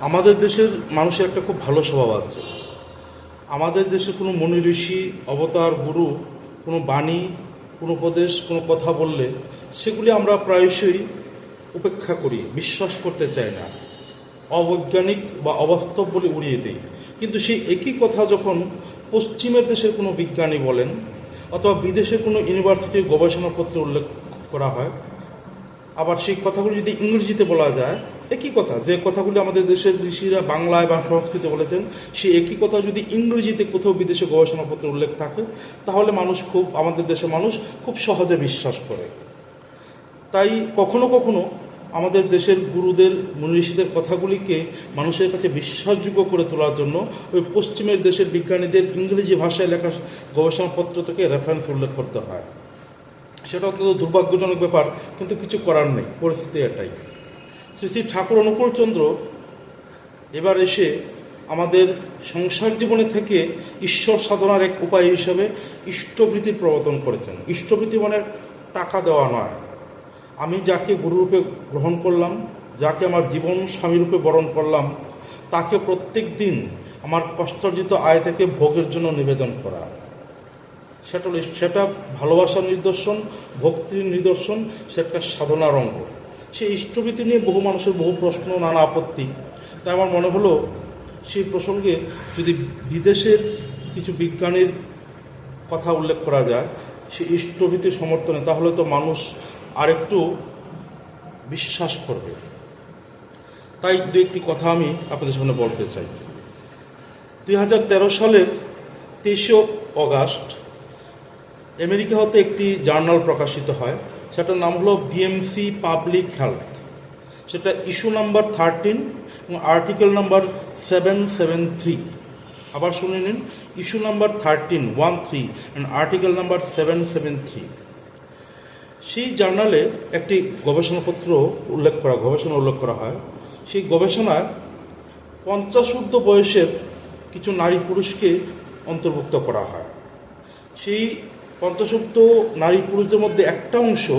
আমাদের দেশের মানুষের একটা খুব ভালো স্বভাব আছে। আমাদের দেশে কোনো মনি ঋষি, অবতার, গুরু, কোনো বাণী, কোনো উপদেশ, কোনো কথা বললে সেগুলি আমরা প্রায়শই উপেক্ষা করি, বিশ্বাস করতে চাই না। অবৈজ্ঞানিক বা অবাস্তব বলে উড়িয়ে দিই। কিন্তু সেই একই কথা যখন পশ্চিমের দেশের কোনো বিজ্ঞানী বলেন অথবা বিদেশের কোনো ইউনিভার্সিটির গবেষণাপত্রে উল্লেখ করা হয়, আবার সেই কথাগুলো যদি ইংরেজিতে বলা যায় একই কথা, যে কথাগুলি আমাদের দেশের ঋষিরা বাংলায় বা সংস্কৃতে বলেছেন, সেই একই কথা যদি ইংরেজিতে কোথাও বিদেশে গবেষণাপত্রে উল্লেখ থাকে, তাহলে মানুষ খুব, আমাদের দেশের মানুষ খুব সহজে বিশ্বাস করে। তাই কখনো কখনো আমাদের দেশের গুরুদের মনীষীদের কথাগুলিকে মানুষের কাছে বিশ্বাসযোগ্য করে তোলার জন্য ওই পশ্চিমের দেশের বিজ্ঞানীদের ইংরেজি ভাষায় লেখা গবেষণাপত্র থেকে রেফারেন্স উল্লেখ করতে হয়। সেটা অত্যন্ত দুর্ভাগ্যজনক ব্যাপার, কিন্তু কিছু করার নেই, পরিস্থিতি এটাই। শ্রী শ্রী ঠাকুর অনুকূলচন্দ্র এবার এসে আমাদের সংসার জীবনে থেকে ঈশ্বর সাধনার এক উপায় হিসেবে ইষ্টবৃত্তির প্রবর্তন করেছেন। ইষ্টবৃত্তি মানে টাকা দেওয়া নয়। আমি যাকে গুরুরূপে গ্রহণ করলাম, যাকে আমার জীবন স্বামীরূপে বরণ করলাম, তাকে প্রত্যেক দিন আমার কষ্টার্জিত আয় থেকে ভোগের জন্য নিবেদন করা। সেটা সেটা ভালোবাসার নিদর্শন, ভক্তির নিদর্শন, সেটা সাধনার অঙ্গ। সেই ইষ্টভীতি নিয়ে বহু মানুষের বহু প্রশ্ন, নানা আপত্তি। তাই আমার মনে হলো, সেই প্রসঙ্গে যদি বিদেশের কিছু বিজ্ঞানীর কথা উল্লেখ করা যায় সেই ইষ্টভীতির সমর্থনে, তাহলে তো মানুষ আরেকটু বিশ্বাস করবে। তাই দু একটি কথা আমি আপনাদের সামনে বলতে চাই। দুই হাজার তেরো সালের তেইশে অগাস্ট আমেরিকা হতে একটি জার্নাল প্রকাশিত হয়। সেটার নাম হলো বিএমসি পাবলিক হেলথ সেটা ইস্যু নাম্বার থার্টিন এবং article number seven seven three আবার শুনে নিন issue number thirteen one three and article number seven seven three সেই জার্নালে একটি গবেষণাপত্র উল্লেখ করা, গবেষণা উল্লেখ করা হয়। সেই গবেষণায় পঞ্চাশোর্ধ বয়সের কিছু নারী পুরুষকে অন্তর্ভুক্ত করা হয়। সেই পঞ্চাশোর্ধ নারী পুরুষদের মধ্যে একটা অংশ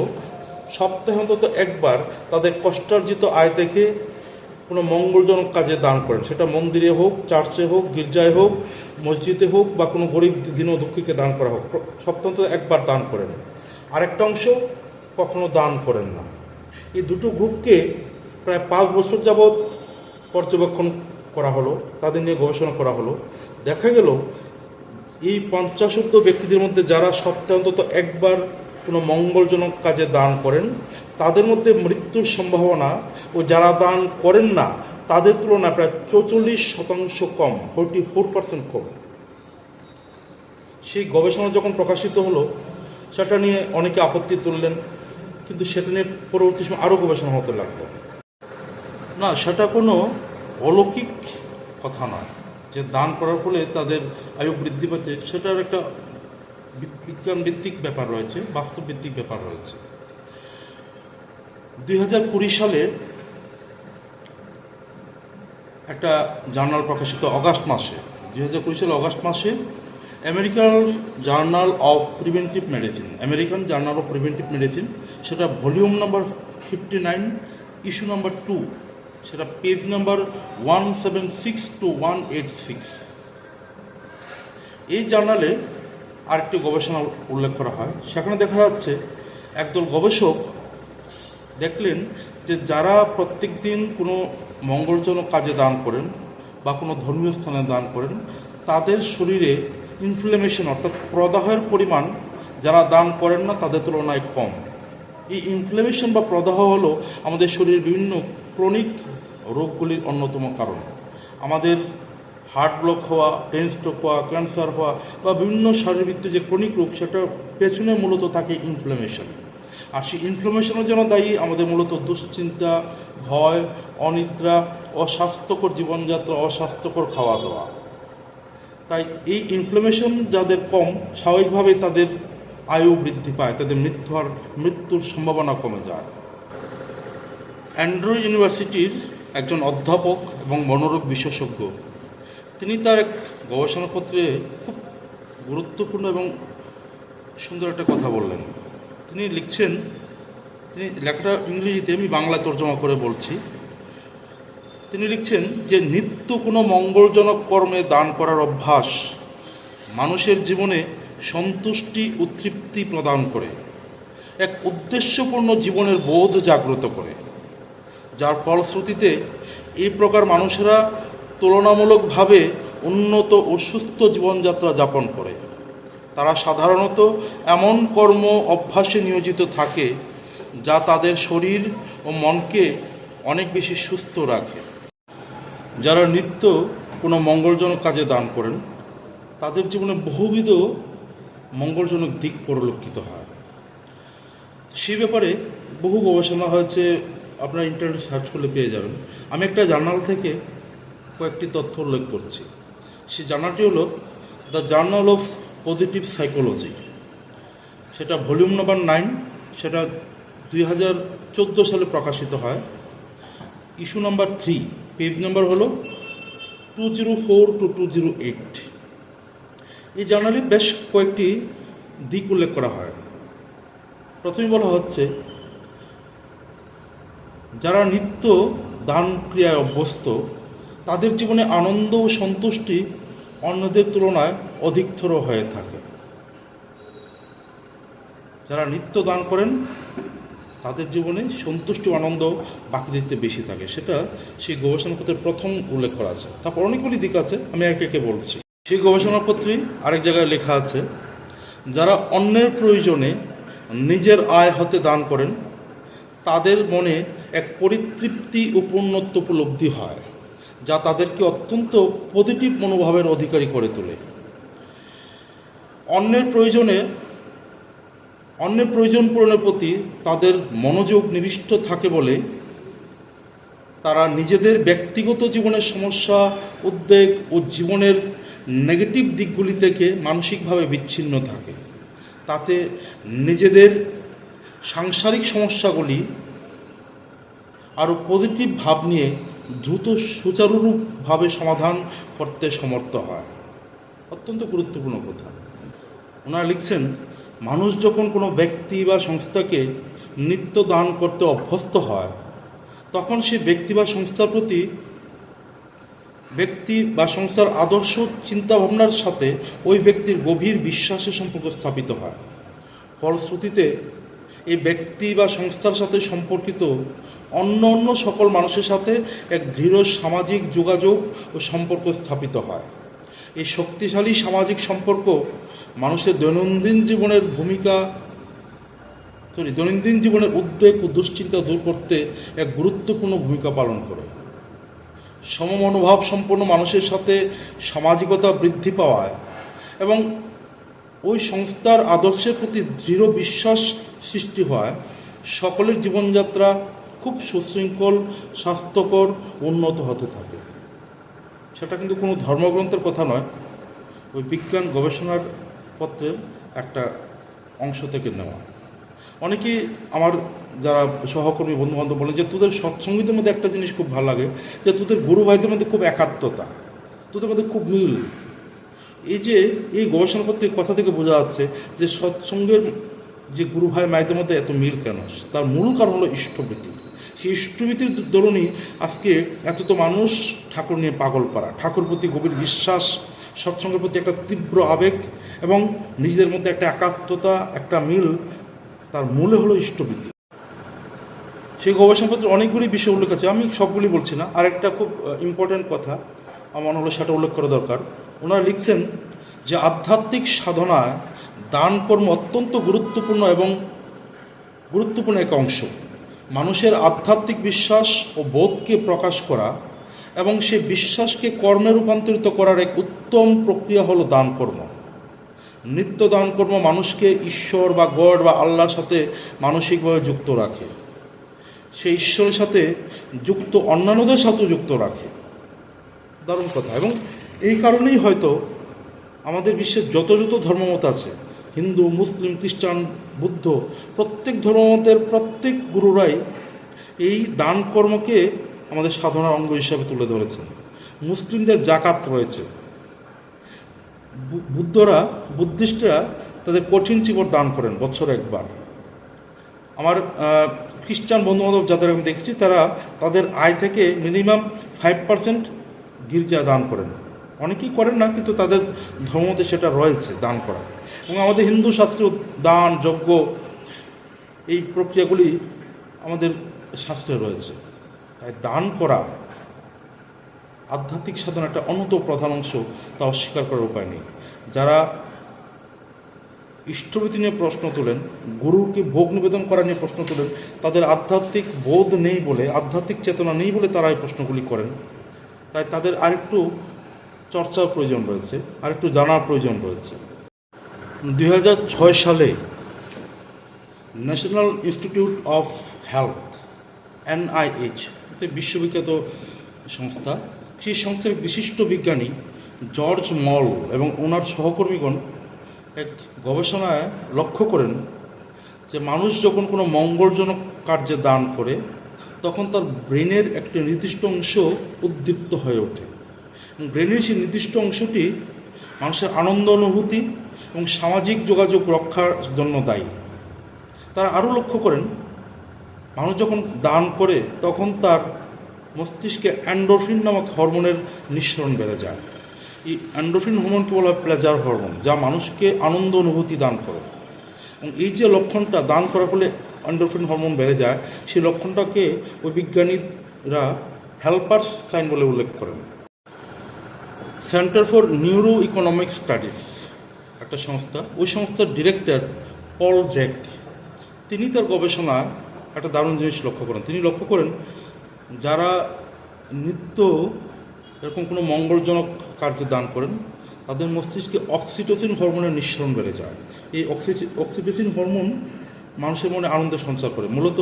সপ্তাহে অন্তত একবার তাদের কষ্টার্জিত আয় থেকে কোনো মঙ্গলজনক কাজে দান করেন। সেটা মন্দিরে হোক, চার্চে হোক, গির্জায় হোক, মসজিদে হোক বা কোনো গরিব দিন দুঃখীকে দান করা হোক সপ্তাহ একবার দান করেন। আরেকটা অংশ কখনো দান করেন না। এই দুটো গ্রুপকে প্রায় পাঁচ বছর যাবৎ পর্যবেক্ষণ করা হলো, তাদের নিয়ে গবেষণা করা হলো। দেখা গেল এই পঞ্চাশোর্ধ ব্যক্তিদের মধ্যে যারা সপ্তাহে অন্তত একবার কোনো মঙ্গলজনক কাজে দান করেন, তাদের মধ্যে মৃত্যুর সম্ভাবনা ও যারা দান করেন না, তাদের তুলনায় প্রায় চৌচল্লিশ শতাংশ কম ফোরটি ফোর পার্সেন্ট কম। সেই গবেষণা যখন প্রকাশিত হলো, সেটা নিয়ে অনেকে আপত্তি তুললেন, কিন্তু সেটা নিয়ে পরবর্তী সময় আরও গবেষণা হতে লাগল। না, সেটা কোনো অলৌকিক কথা নয়। যে দান করার ফলে তাদের আয়ু বৃদ্ধি পাচ্ছে, সেটার একটা বিজ্ঞান ভিত্তিক ব্যাপার রয়েছে বাস্তব ভিত্তিক ব্যাপার রয়েছে। দুই হাজার কুড়ি সালে একটা জার্নাল প্রকাশিত অগাস্ট মাসে, দুই হাজার কুড়ি সালে অগাস্ট মাসে American journal of preventive medicine, American journal of preventive medicine, সেটা volume number fifty nine, issue number two সেটা page number one seven six two one eight six এই জার্নালে আরেকটি গবেষণা উল্লেখ করা হয়। সেখানে দেখা যাচ্ছে, একদল গবেষক দেখলেন যে যারা প্রত্যেক দিন কোনো মঙ্গলজনক কাজে দান করেন বা কোনো ধর্মীয় স্থানে দান করেন, তাদের শরীরে ইনফ্লেমেশন অর্থাৎ প্রদাহের পরিমাণ যারা দান করেন না, তাদের তুলনায় কম। এই ইনফ্লেমেশন বা প্রদাহ হলো আমাদের শরীরের বিভিন্ন ক্রনিক রোগগুলির অন্যতম কারণ। আমাদের হার্ট ব্লক হওয়া, ব্রেন স্ট্রোক হওয়া, ক্যান্সার হওয়া বা বিভিন্ন শারীরবৃত্ত যে ক্রনিক রোগ, সেটার পেছনে মূলত থাকে ইনফ্লেমেশন আর সেই ইনফ্লেমেশনের জন্য দায়ী, আমাদের মূলত দুশ্চিন্তা, ভয়, অনিদ্রা, অস্বাস্থ্যকর জীবনযাত্রা, অস্বাস্থ্যকর খাওয়া দাওয়া তাই এই ইনফ্লেমেশন যাদের কম স্বাভাবিকভাবে তাদের আয়ু বৃদ্ধি পায়, তাদের মৃত্যু মৃত্যুর সম্ভাবনা কমে যায়। অ্যান্ড্রু ইউনিভার্সিটির একজন অধ্যাপক এবং মনোরোগ বিশেষজ্ঞ। তিনি তার এক গবেষণাপত্রে খুব গুরুত্বপূর্ণ এবং সুন্দর একটা কথা বললেন। তিনি লিখছেন, তিনি লেখাটা ইংরেজিতে, আমি বাংলা তর্জমা করে বলছি। তিনি লিখছেন যে, নিত্য কোনো মঙ্গলজনক কর্মে দান করার অভ্যাস মানুষের জীবনে সন্তুষ্টি ও তৃপ্তি প্রদান করে। এক উদ্দেশ্যপূর্ণ জীবনের বোধ জাগ্রত করে। যার ফলশ্রুতিতে এই প্রকার মানুষেরা তুলনামূলকভাবে উন্নত ও সুস্থ জীবনযাত্রা যাপন করে। তারা সাধারণত এমন কর্ম অভ্যাসে নিয়োজিত থাকে যা তাদের শরীর ও মনকে অনেক বেশি সুস্থ রাখে। যারা নিত্য কোনো মঙ্গলজনক কাজে দান করেন, তাদের জীবনে বহুবিধ মঙ্গলজনক দিক পরিলক্ষিত হয়। সেই ব্যাপারে বহু গবেষণা হয়েছে আপনারা ইন্টারনেট সার্চ করলে পেয়ে যাবেন। আমি একটা জার্নাল থেকে কয়েকটি তথ্য উল্লেখ করছি। সেই জার্নালটি হলো the journal of positive psychology. সেটা ভলিউম নাম্বার নাইন, সেটা দুই হাজার চোদ্দ সালে প্রকাশিত হয়। Issue number three, page number হলো two zero four two two zero eight. এই জার্নালে বেশ কয়েকটি দিক উল্লেখ করা হয়। প্রথমে বলা হচ্ছে যারা নিত্য দান ক্রিয়ায় অভ্যস্ত, তাদের জীবনে আনন্দ ও সন্তুষ্টি অন্যদের তুলনায় অধিকতর হয়ে থাকে। যারা নিত্য দান করেন, তাদের জীবনে সন্তুষ্টি আনন্দ বাকিদের বেশি থাকে। সেটা সেই গবেষণাপত্রের প্রথম উল্লেখ করা আছে। তারপর অনেকগুলি দিক আছে, আমি একে একে বলছি। সেই গবেষণাপত্রে আরেক জায়গায় লেখা আছে, যারা অন্যের প্রয়োজনে নিজের আয় হতে দান করেন তাদের মনে এক পরিতৃপ্তি ও পূর্ণত্ব উপলব্ধি হয়, যা তাদেরকে অত্যন্ত পজিটিভ মনোভাবের অধিকারী করে তোলে। অন্যের প্রয়োজনে, অন্যের প্রয়োজন পূরণের প্রতি তাদের মনোযোগ নিবিষ্ট থাকে বলে তারা নিজেদের ব্যক্তিগত জীবনের সমস্যা, উদ্বেগ ও জীবনের নেগেটিভ দিকগুলি থেকে মানসিকভাবে বিচ্ছিন্ন থাকে। তাতে নিজেদের সাংসারিক সমস্যাগুলি আরও পজিটিভ ভাব নিয়ে দ্রুত সুচারুরূপভাবে সমাধান করতে সমর্থ হয়। অত্যন্ত গুরুত্বপূর্ণ কথা। ওনারা লিখছেন, মানুষ যখন কোনো ব্যক্তি বা সংস্থাকে নিত্য দান করতে অভ্যস্ত হয়, তখন সে ব্যক্তি বা সংস্থার প্রতি ব্যক্তি বা সংস্থার আদর্শ চিন্তাভাবনার সাথে ওই ব্যক্তির গভীর বিশ্বাসের সম্পর্ক স্থাপিত হয়। ফলশ্রুতিতে এই ব্যক্তি বা সংস্থার সাথে সম্পর্কিত অন্য অন্য সকল মানুষের সাথে এক দৃঢ় সামাজিক যোগাযোগ ও সম্পর্ক স্থাপিত হয়। এই শক্তিশালী সামাজিক সম্পর্ক মানুষের দৈনন্দিন জীবনের ভূমিকা সরি দৈনন্দিন জীবনের উদ্বেগ ও দুশ্চিন্তা দূর করতে এক গুরুত্বপূর্ণ ভূমিকা পালন করে। সমমনোভাব সম্পন্ন মানুষের সাথে সামাজিকতা বৃদ্ধি পাওয়ায় এবং ওই সংস্থার আদর্শের প্রতি দৃঢ় বিশ্বাস সৃষ্টি হয়, সকলের জীবনযাত্রা খুব সুশৃঙ্খল, স্বাস্থ্যকর, উন্নত হতে থাকে। সেটা কিন্তু কোনো ধর্মগ্রন্থের কথা নয়। ওই বিজ্ঞান গবেষণার পত্রের একটা অংশ থেকে নেওয়া। অনেকেই আমার যারা সহকর্মী বন্ধু বান্ধব বলে যে, তোদের সৎসঙ্গীতের মধ্যে একটা জিনিস খুব ভালো লাগে, যে তোদের গুরু ভাইদের মধ্যে খুব একাত্মতা, তোদের মধ্যে খুব মিল। এই যে, এই গবেষণাপত্রের কথা থেকে বোঝা যাচ্ছে যে, সৎসঙ্গের যে গুরু ভাই মায়েদের মধ্যে এত মিল কেন? তার মূল কারণ হলো ইষ্টভীতি। সেই ইষ্টভীতির দরুনই আজকে এত তো মানুষ ঠাকুর নিয়ে পাগল পারা ঠাকুর প্রতি গভীর বিশ্বাস, সৎসঙ্গের প্রতি একটা তীব্র আবেগ এবং নিজেদের মধ্যে একটা একাত্মতা, একটা মিল তার মূলে হলো ইষ্টভীতি। সেই গবেষণাপত্রে অনেকগুলি বিষয় উল্লেখ আছে। আমি সবগুলি বলছি না। আরেকটা খুব ইম্পর্ট্যান্ট কথা আমার মনে হলো সেটা উল্লেখ করা দরকার। ওনারা লিখছেন যে আধ্যাত্মিক সাধনায় দান কর্ম অত্যন্ত গুরুত্বপূর্ণ এবং গুরুত্বপূর্ণ এক অংশ। মানুষের আধ্যাত্মিক বিশ্বাস ও বোধকে প্রকাশ করা এবং সে বিশ্বাসকে কর্মে রূপান্তরিত করার এক উত্তম প্রক্রিয়া হলো দান কর্ম। নিত্য দান কর্ম মানুষকে ঈশ্বর বা গড বা আল্লাহর সাথে মানসিকভাবে যুক্ত রাখে। সে ঈশ্বরের সাথে যুক্ত, অন্যান্যদের সাথেও যুক্ত রাখে। দারুণ কথা। এবং এই কারণেই হয়তো আমাদের বিশ্বের যত যত ধর্মমত আছে হিন্দু, মুসলিম, খ্রিস্টান, বুদ্ধ, প্রত্যেক ধর্মমতের প্রত্যেক গুরুরাই এই দান কর্মকে আমাদের সাধনার অঙ্গ হিসাবে তুলে ধরেছেন। মুসলিমদের জাকাত রয়েছে। বুদ্ধরা, বুদ্ধিস্টরা তাদের কঠিন চিবর দান করেন বছরে একবার। আমার খ্রিস্টান বন্ধুবান্ধব যাদের আমি দেখেছি, তারা তাদের আয় থেকে মিনিমাম ফাইভ পার্সেন্ট গির্জা দান করেন। অনেকেই করেন না, কিন্তু তাদের ধর্মতে সেটা রয়েছে দান করা। এবং আমাদের হিন্দু শাস্ত্রেও দান, যজ্ঞ, এই প্রক্রিয়াগুলি আমাদের শাস্ত্রে রয়েছে। তাই দান করা আধ্যাত্মিক সাধন একটা অন্যত প্রধান অংশ, তা অস্বীকার করার উপায় নেই। যারা ইষ্টভীতি নিয়ে প্রশ্ন তোলেন, গুরুকে ভোগ নিবেদন করা নিয়ে প্রশ্ন তোলেন, তাদের আধ্যাত্মিক বোধ নেই বলে, আধ্যাত্মিক চেতনা নেই বলে তারা এই প্রশ্নগুলি করেন। তাই তাদের আরেকটু চর্চার প্রয়োজন রয়েছে আরেকটু জানার প্রয়োজন রয়েছে। দু হাজার ছয় সালে national institute of health NIH একটি বিশ্ববিখ্যাত সংস্থা। সেই সংস্থার বিশিষ্ট বিজ্ঞানী জর্জ মল এবং ওনার সহকর্মীগণ এক গবেষণায় লক্ষ্য করেন যে মানুষ যখন কোনো মঙ্গলজনক কার্যে দান করে, তখন তার ব্রেনের একটি নির্দিষ্ট অংশ উদ্দীপ্ত হয়ে ওঠে। ব্রেনের সেই নির্দিষ্ট অংশটি মানুষের আনন্দ অনুভূতি এবং সামাজিক যোগাযোগ রক্ষার জন্য দায়ী। তারা আরও লক্ষ্য করেন, মানুষ যখন দান করে, তখন তার মস্তিষ্কে অ্যান্ডোরফিন নামক হরমোনের নিঃসরণ বেড়ে যায়। এই অ্যান্ডোরফিন হরমোনকে বলা? হয় প্লেজার হরমোন, যা মানুষকে আনন্দ অনুভূতি দান করে। এবং এই যে লক্ষণটা দান করার ফলে অ্যান্ডোরফিন হরমোন বেড়ে যায়, সেই লক্ষণটাকে ওই বিজ্ঞানীরা হেল্পার্স সাইন বলে উল্লেখ করেন। Centre for neuro economic studies, একটা সংস্থা। ওই সংস্থার ডিরেক্টর পল জ্যাক। তিনি তার গবেষণায় একটা দারুণ জিনিস লক্ষ্য করেন। তিনি লক্ষ্য করেন, যারা নিত্য এরকম কোনো মঙ্গলজনক কার্যে দান করেন, তাদের মস্তিষ্কে অক্সিটোসিন হরমোনের নিঃসরণ বেড়ে যায়। এই অক্সি অক্সিটোসিন হরমোন মানুষের মনে আনন্দের সঞ্চার করে। মূলত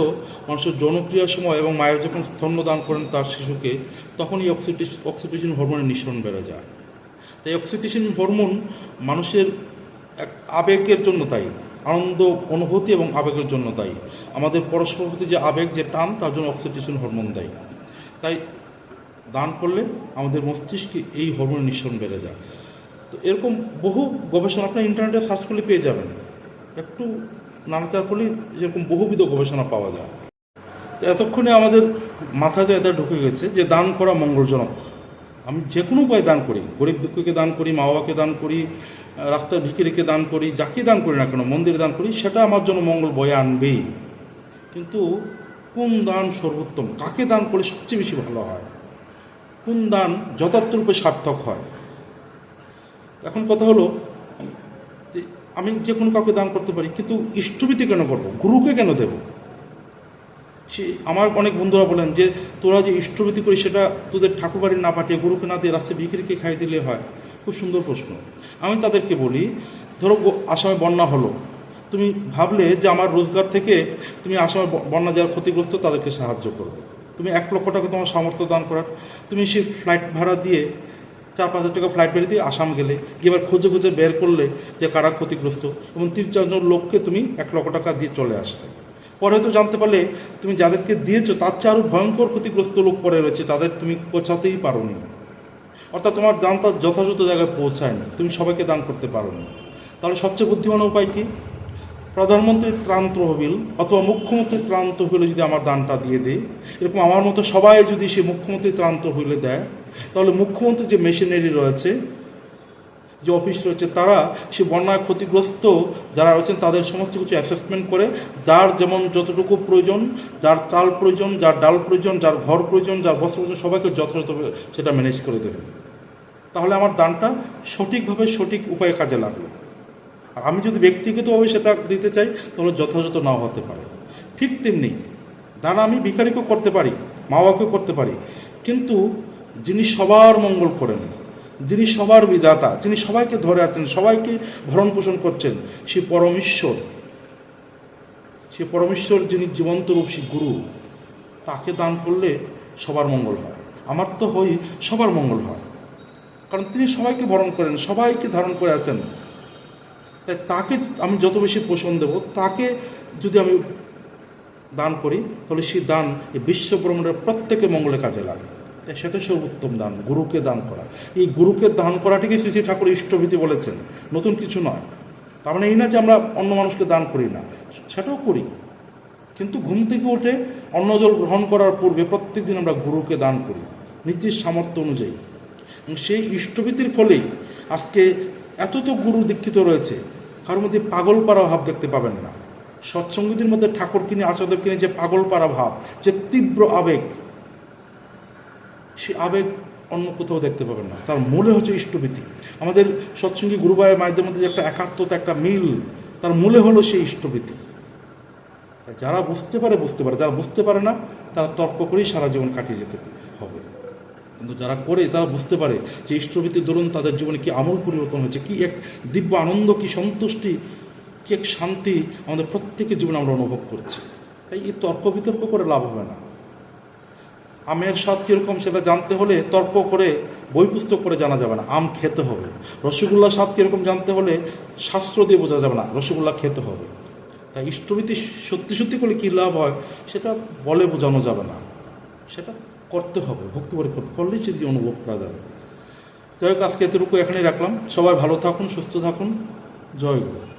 মানুষের জনক্রিয়ার সময় এবং মায়ের যখন স্তন্য দান করেন তার শিশুকে তখন এই অক্সিটিস অক্সিটোসিন হরমোনের নিঃসরণ বেড়ে যায়। তাই অক্সিটোসিন হরমোন মানুষের এক আবেগের জন্য দায়ী আনন্দ, অনুভূতি এবং আবেগের জন্য দায়ী আমাদের পরস্পর প্রতি যে আবেগ, যে টান, তার জন্য অক্সিটোসিন হরমোন দায়ী। তাই দান করলে আমাদের মস্তিষ্কে এই হরমোনের নিঃসরণ বেড়ে যায়। তো এরকম বহু গবেষণা, আপনার ইন্টারনেটে সার্চ করলে পেয়ে যাবেন। একটু নাড়াচাড়া করলেই এরকম বহুবিধ গবেষণা পাওয়া যায়। তো এতক্ষণে আমাদের মাথাতে এটা ঢুকে গেছে যে দান করা মঙ্গলজনক। আমি যে কোনো উপায়ে দান করি। গরিব দুঃখকে দান করি, মা বাবাকে দান করি রাস্তার ভিকিরিকে দান করি, যাকে দান করি না কেন, মন্দিরে দান করি, সেটা আমার জন্য মঙ্গল বয়ে আনবেই। কিন্তু কোন দান সর্বোত্তম? কাকে দান করলে সবচেয়ে বেশি ভালো হয়? কোন দান যথার্থরূপে সার্থক হয়? এখন কথা হলো, আমি যে কোনো কাউকে দান করতে পারি, কিন্তু ইষ্টভীতি কেন করব? গুরুকে কেন দেব? সে আমার অনেক বন্ধুরা বলেন যে, তোরা যে ইষ্টভীতি করি সেটা তোদের ঠাকুরবাড়ি না পাঠিয়ে গুরুকে না দিয়ে রাস্তায় বিক্রিকে খাই দিলে হয়? খুব সুন্দর প্রশ্ন। আমি তাদেরকে বলি, ধরো আসামে বন্যা হলো, তুমি ভাবলে যে আমার রোজগার থেকে তুমি আসামে বন্যা যারা ক্ষতিগ্রস্ত, তাদেরকে সাহায্য করবে। তুমি এক লক্ষ টাকা তোমার সামর্থ্য দান করার। তুমি সেই ফ্লাইট ভাড়া দিয়ে চার পাঁচ হাজার টাকা ফ্লাইট বেরিয়ে দিয়ে আসাম গেলে, গিয়ে এবার খুঁজে খুঁজে বের করলে যে কারা ক্ষতিগ্রস্ত এবং তিন চারজন লোককে তুমি এক লক্ষ টাকা দিয়ে চলে আসলে। পরে হয়তো জানতে পারলে তুমি যাদেরকে দিয়েছ, তার চেয়ে আরও ভয়ঙ্কর ক্ষতিগ্রস্ত লোক পরে রয়েছে, তাদের তুমি পৌঁছাতেই পারো পারোনি। অর্থাৎ তোমার দান তার যথাযথ জায়গায় পৌঁছায়নি, তুমি সবাইকে দান করতে পারো পারোনি। তাহলে সবচেয়ে বুদ্ধিমান উপায় কী? প্রধানমন্ত্রীর ত্রাণ তহবিল অথবা মুখ্যমন্ত্রীর ত্রাণ তহবিলে যদি আমার দানটা দিয়ে দেয় এরকম আমার মতো সবাই যদি সে মুখ্যমন্ত্রীর ত্রাণ তহবিলে দেয়, তাহলে মুখ্যমন্ত্রীর যে মেশিনারি রয়েছে যে অফিস রয়েছে তারা সে বন্যায় ক্ষতিগ্রস্ত যারা রয়েছেন তাদের সমস্ত কিছু অ্যাসেসমেন্ট করে, যার যেমন যতটুকু প্রয়োজন, যার চাল প্রয়োজন, যার ডাল প্রয়োজন, যার ঘর প্রয়োজন, যার বস্ত্র প্রয়োজন, সবাইকে যথাযথভাবে সেটা ম্যানেজ করে দেবে। তাহলে আমার দানটা সঠিকভাবে সঠিক উপায়ে কাজে লাগল। আর আমি যদি ব্যক্তিগতভাবে সেটা দিতে চাই, তাহলে যথাযথ নাও হতে পারে। ঠিক তেমনি দান আমি ভিখারিকেও করতে পারি, মা বাবাকেও করতে পারি, কিন্তু যিনি সবার মঙ্গল করেন যিনি সবার বিধাতা, যিনি সবাইকে ধরে আছেন, সবাইকে ভরণ পোষণ করছেন, সে পরমেশ্বর। সে পরমেশ্বর যিনি জীবন্ত রূপ, সে গুরু। তাকে দান করলে সবার মঙ্গল হয়। আমার তো হই, সবার মঙ্গল হয়। কারণ তিনি সবাইকে বরণ করেন, সবাইকে ধারণ করে আছেন। তাই তাকে আমি যত বেশি পোষণ দেব, তাকে যদি আমি দান করি, তাহলে সেই দান এই বিশ্ব ব্রহ্মাণ্ডের প্রত্যেকের মঙ্গলের কাজে লাগে। সেটা সর্বোত্তম দান, গুরুকে দান করা। এই গুরুকে দান করাটিকে শ্রী শ্রী ঠাকুর ইষ্টভীতি বলেছেন। নতুন কিছু নয়। তার মানে এই না যে আমরা অন্য মানুষকে দান করি না, সেটাও করি। কিন্তু ঘুম থেকে উঠে অন্ন জল গ্রহণ করার পূর্বে প্রত্যেকদিন আমরা গুরুকে দান করি, নিজের সামর্থ্য অনুযায়ী। সেই ইষ্টভীতির ফলেই আজকে এত তো গুরু দীক্ষিত রয়েছে, কারোর মধ্যে পাগল পাড়া ভাব দেখতে পাবেন না। সৎসঙ্গীদের মধ্যে ঠাকুর কিনে আচার্য কিনে যে পাগল পাড়া ভাব, যে তীব্র আবেগ সে আবেগ অন্য কোথাও দেখতে পাবেন না। তার মূলে হচ্ছে ইষ্টভীতি। আমাদের সৎসঙ্গী গুরুবায়ের মায়েদের মধ্যে যে একটা একাত্মতা, একটা মিল, তার মূলে হলো সেই ইষ্টভীতি। যারা বুঝতে পারে বুঝতে পারে। যারা বুঝতে পারে না, তারা তর্ক করেই সারা জীবন কাটিয়ে যেতে হবে। কিন্তু যারা করে, তারা বুঝতে পারে যে ইষ্টভীতির দরুন তাদের জীবনে কি আমূল পরিবর্তন হয়েছে, কি এক দিব্য আনন্দ, কি সন্তুষ্টি, কি এক শান্তি আমাদের প্রত্যেকের জীবনে আমরা অনুভব করছি। তাই এই তর্ক বিতর্ক করে লাভ হবে না। আমের স্বাদ কীরকম সেটা জানতে হলে তর্ক করে বই পুস্তক করে জানা যাবে না। আম খেতে হবে। রসগোল্লা স্বাদ কীরকম জানতে হলে শাস্ত্র দিয়ে বোঝা যাবে না। রসগোল্লা খেতে হবে। তাই ইষ্টভীতি সত্যি সত্যি করলে কী লাভ হয়, সেটা বলে বোঝানো যাবে না। সেটা করতে হবে। ভক্তি করে করলেই সেটি অনুভব করা যাবে। যাই হোক, আজকে এতটুকু এখানেই রাখলাম। সবাই ভালো থাকুন, সুস্থ থাকুন। জয় গুরু।